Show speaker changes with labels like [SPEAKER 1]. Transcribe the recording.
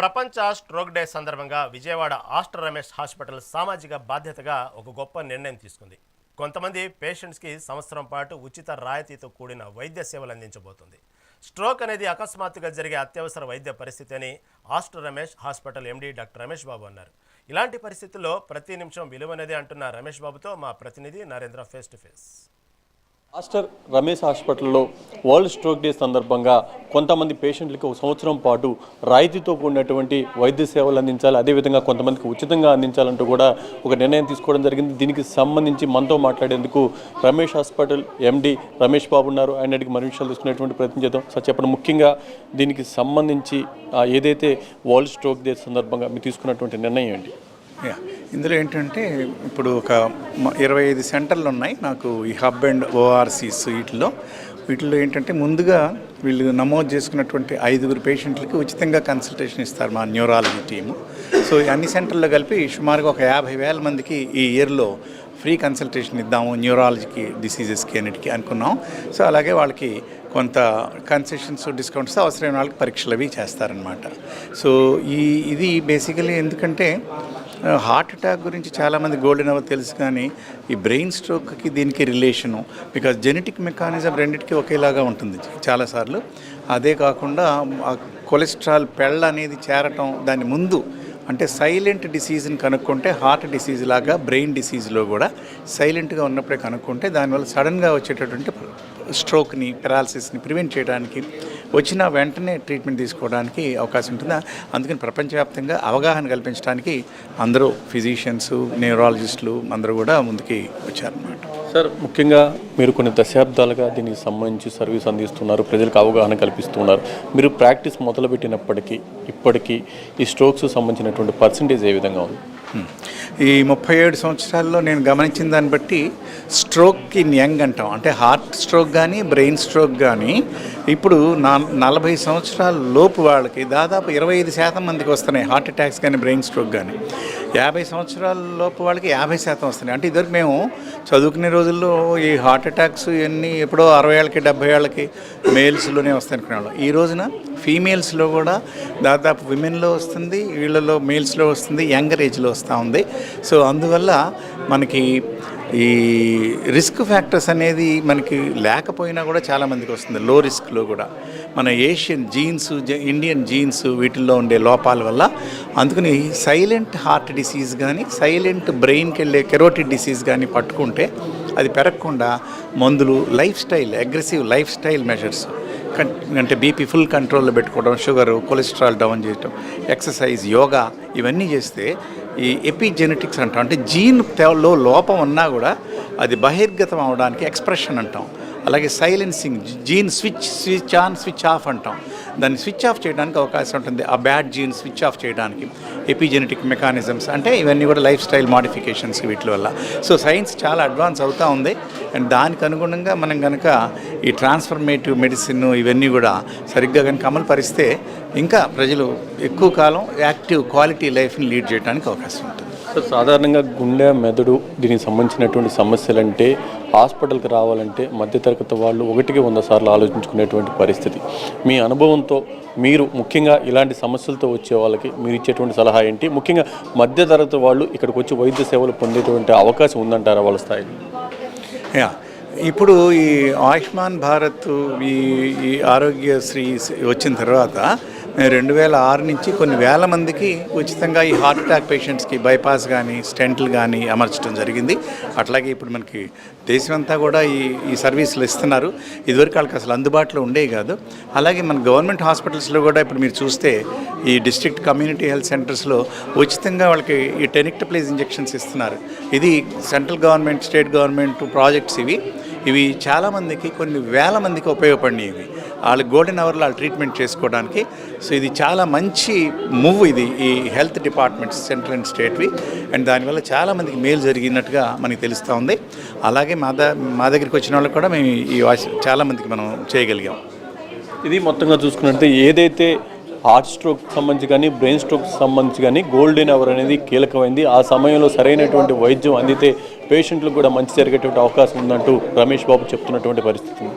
[SPEAKER 1] ప్రపంచ stroke day సందర్భంగా Vijayawada Aster Ramesh hospital సామాజిక బాధ్యతగా ఒక గొప్ప నిర్ణయం తీసుకుంది. కొంతమంది పేషెంట్స్కి సంవత్సరం పాటు ఉచిత రాయితీతో కూడిన వైద్య సేవలు అందించబోతుంది. స్ట్రోక్ అనేది అకస్మాత్తుగా జరిగే అత్యవసర వైద్య పరిస్థితి అని Aster Ramesh hospital MD doctor Ramesh Babu అన్నారు. ఇలాంటి పరిస్థితుల్లో ప్రతి నిమిషం విలువనేదే అంటున్న రమేష్ బాబుతో మా ప్రతినిధి Narendra face to face.
[SPEAKER 2] Master Ramesh హాస్పిటల్లో వరల్డ్ స్ట్రోక్ డే సందర్భంగా కొంతమంది పేషెంట్లకు ఒక సంవత్సరం పాటు రాయితీతో కూడినటువంటి వైద్య సేవలు అందించాలి. అదేవిధంగా కొంతమందికి ఉచితంగా అందించాలంటూ కూడా ఒక నిర్ణయం తీసుకోవడం జరిగింది. దీనికి సంబంధించి మనతో మాట్లాడేందుకు రమేష్ హాస్పిటల్ ఎండి రమేష్ బాబు ఉన్నారు. ఆయన అడిగి మరి విషయాలు తీసుకునేటువంటి ప్రయత్నం చేద్దాం. సార్ చెప్పండి. ముఖ్యంగా దీనికి సంబంధించి ఏదైతే వరల్డ్ స్ట్రోక్ డే సందర్భంగా మీరు తీసుకున్నటువంటి నిర్ణయం ఏంటి?
[SPEAKER 3] ఇందులో ఏంటంటే ఇప్పుడు ఒక ఇరవై ఐదు సెంటర్లు ఉన్నాయి నాకు ఈ హబ్ అండ్ ఓఆర్సీస్ వీటిలో వీటిలో ఏంటంటే ముందుగా వీళ్ళు నమోదు చేసుకున్నటువంటి ఐదుగురు పేషెంట్లకి ఉచితంగా కన్సల్టేషన్ ఇస్తారు మా న్యూరాలజీ టీము. సో అన్ని సెంటర్లో కలిపి సుమారుగా ఒక యాభై వేల మందికి ఈ ఇయర్లో ఫ్రీ కన్సల్టేషన్ ఇద్దాము న్యూరాలజీకి డిసీజెస్కి అన్నిటికీ అనుకున్నాం. సో అలాగే వాళ్ళకి కొంత కన్సెషన్స్ డిస్కౌంట్స్ అవసరమైన వాళ్ళకి పరీక్షలు అవి చేస్తారనమాట సో ఈ ఇది బేసికలీ ఎందుకంటే హార్ట్ అటాక్ గురించి చాలామంది గోల్డెన్ అవర్ తెలుసు కానీ ఈ బ్రెయిన్ స్ట్రోక్కి దీనికి రిలేషను బికాజ్ జెనెటిక్ మెకానిజం రెండింటికి ఒకేలాగా ఉంటుంది చాలాసార్లు. అదే కాకుండా కొలెస్ట్రాల్ పెళ్ళ అనేది చేరటం దాని ముందు అంటే సైలెంట్ డిసీజ్ని కనుక్కుంటే హార్ట్ డిసీజ్ లాగా బ్రెయిన్ డిసీజ్లో కూడా సైలెంట్గా ఉన్నప్పుడే కనుక్కుంటే దానివల్ల సడన్గా వచ్చేటటువంటి స్ట్రోక్ని పెరాలసిస్ని ప్రివెంట్ చేయడానికి వచ్చిన వెంటనే ట్రీట్మెంట్ తీసుకోవడానికి అవకాశం ఉంటుంది? అందుకని ప్రపంచవ్యాప్తంగా అవగాహన కల్పించడానికి అందరూ ఫిజిషియన్స్ న్యూరాలజిస్టులు అందరూ కూడా ముందుకి వచ్చారన్నమాట.
[SPEAKER 2] సార్ ముఖ్యంగా మీరు కొన్ని దశాబ్దాలుగా దీనికి సంబంధించి సర్వీస్ అందిస్తున్నారు ప్రజలకు అవగాహన కల్పిస్తున్నారు. మీరు ప్రాక్టీస్ మొదలుపెట్టినప్పటికీ ఇప్పటికీ ఈ స్ట్రోక్స్ సంబంధించినటువంటి పర్సంటేజ్ ఏ విధంగా ఉంది.
[SPEAKER 3] ఈ ముప్పై ఏడు సంవత్సరాల్లో నేను గమనించిన దాన్ని బట్టి స్ట్రోక్ ఇన్ యంగ్ అంటాం. అంటే హార్ట్ స్ట్రోక్ కానీ బ్రెయిన్ స్ట్రోక్ కానీ ఇప్పుడు నా నలభై సంవత్సరాల లోపు వాళ్ళకి దాదాపు ఇరవై ఐదు శాతం మందికి వస్తున్నాయి హార్ట్ అటాక్స్ కానీ బ్రెయిన్ స్ట్రోక్ కానీ యాభై సంవత్సరాల లోపు వాళ్ళకి యాభై శాతం వస్తున్నాయి. అంటే ఇద్దరు మేము చదువుకునే రోజుల్లో ఈ హార్ట్ అటాక్స్ ఇవన్నీ ఎప్పుడో అరవై ఏళ్ళకి డెబ్బై ఏళ్ళకి మేల్స్లోనే వస్తాయి అనుకునేవాళ్ళం ఈ రోజున ఫీమేల్స్లో కూడా దాదాపు విమెన్లో వస్తుంది వీళ్ళలో మేల్స్లో వస్తుంది యంగర్ ఏజ్లో వస్తూ ఉంది. సో అందువల్ల మనకి ఈ రిస్క్ ఫ్యాక్టర్స్ అనేది మనకి లేకపోయినా కూడా చాలామందికి వస్తుంది లో రిస్క్లో కూడా. మన ఏషియన్ జీన్స్ ఇండియన్ జీన్స్ వీటిల్లో ఉండే లోపాల వల్ల అందుకని సైలెంట్ హార్ట్ డిసీజ్ కానీ సైలెంట్ బ్రెయిన్కి వెళ్ళే కెరోటిడ్ డిసీజ్ కానీ పట్టుకుంటే అది పెరగకుండా మందులు lifestyle aggressive lifestyle measures అంటే బీపీ ఫుల్ కంట్రోల్లో పెట్టుకోవడం షుగర్ కొలెస్ట్రాల్ డౌన్ చేయటం ఎక్సర్సైజ్ యోగా ఇవన్నీ చేస్తే ఈ ఎపిజెనెటిక్స్ అంటాం. అంటే జీన్లో లోపం ఉన్నా కూడా అది బహిర్గతం అవడానికి ఎక్స్ప్రెషన్ అంటాం. అలాగే silencing gene switch switch on switch off అంటాం. దాన్ని స్విచ్ ఆఫ్ చేయడానికి అవకాశం ఉంటుంది. ఆ బ్యాడ్ జీన్ స్విచ్ ఆఫ్ చేయడానికి. ఎపిజెనెటిక్ మెకానిజమ్స్ అంటే ఇవన్నీ కూడా లైఫ్ స్టైల్ మాడిఫికేషన్స్ వీటి వల్ల. సో సైన్స్ చాలా అడ్వాన్స్ అవుతూ ఉంది. అండ్ దానికి అనుగుణంగా మనం కనుక ఈ ట్రాన్స్ఫర్మేటివ్ మెడిసిన్ ఇవన్నీ కూడా సరిగ్గా కనుక అమలు పరిస్తే ఇంకా ప్రజలు ఎక్కువ కాలం యాక్టివ్ క్వాలిటీ లైఫ్ని లీడ్ చేయడానికి అవకాశం ఉంటుంది.
[SPEAKER 2] సార్ సాధారణంగా గుండె మెదడు దీనికి సంబంధించినటువంటి సమస్యలంటే హాస్పిటల్కి రావాలంటే మధ్యతరగతి వాళ్ళు ఒకటికి వంద సార్లు ఆలోచించుకునేటువంటి పరిస్థితి. మీ అనుభవంతో మీరు ముఖ్యంగా ఇలాంటి సమస్యలతో వచ్చే వాళ్ళకి మీరు ఇచ్చేటువంటి సలహా ఏంటి? ముఖ్యంగా మధ్యతరగతి వాళ్ళు ఇక్కడికి వచ్చి వైద్య సేవలు పొందేటువంటి అవకాశం ఉందంటారా వాళ్ళ స్థాయిలో?
[SPEAKER 3] యా. ఇప్పుడు ఈ ఆయుష్మాన్ భారత్ ఈ ఈ ఆరోగ్యశ్రీ వచ్చిన తర్వాత రెండు వేల ఆరు నుంచి కొన్ని వేల మందికి ఉచితంగా ఈ హార్ట్ అటాక్ పేషెంట్స్కి బైపాస్ కానీ స్టెంట్లు కానీ అమర్చడం జరిగింది. అట్లాగే ఇప్పుడు మనకి దేశమంతా కూడా ఈ ఈ సర్వీసులు ఇస్తున్నారు. ఇదివరకు వాళ్ళకి అసలు అందుబాటులో ఉండేవి కాదు. అలాగే మన గవర్నమెంట్ హాస్పిటల్స్లో కూడా ఇప్పుడు మీరు చూస్తే ఈ డిస్ట్రిక్ట్ కమ్యూనిటీ హెల్త్ సెంటర్స్లో ఉచితంగా వాళ్ళకి ఈ టెనిక్టప్లేజ్ ఇంజెక్షన్స్ ఇస్తున్నారు. ఇది central government state government projects ఇవి. ఇవి చాలామందికి కొన్ని వేల మందికి ఉపయోగపడినాయి ఇవి వాళ్ళు గోల్డెన్ అవర్లో వాళ్ళు ట్రీట్మెంట్ చేసుకోవడానికి. సో ఇది చాలా మంచి మూవ్ ఇది ఈ హెల్త్ డిపార్ట్మెంట్స్ సెంట్రల్ అండ్ స్టేట్వి అండ్ దానివల్ల చాలామందికి మేలు జరిగినట్టుగా మనకి తెలుస్తూ ఉంది. అలాగే మా ద మా దగ్గరికి వచ్చిన వాళ్ళకి కూడా మేము ఈ వాష్- చాలామందికి మనం చేయగలిగాం.
[SPEAKER 2] ఇది మొత్తంగా చూసుకున్నట్లయితే ఏదైతే హార్ట్ స్ట్రోక్ సంబంధించి కానీ బ్రెయిన్ స్ట్రోక్ సంబంధించి కానీ గోల్డెన్ అవర్ అనేది కీలకమైంది. ఆ సమయంలో సరైనటువంటి వైద్యం అందితే పేషెంట్లకు కూడా మంచి జరిగేటువంటి అవకాశం ఉందంటూ రమేష్ బాబు చెప్తున్నటువంటి పరిస్థితి.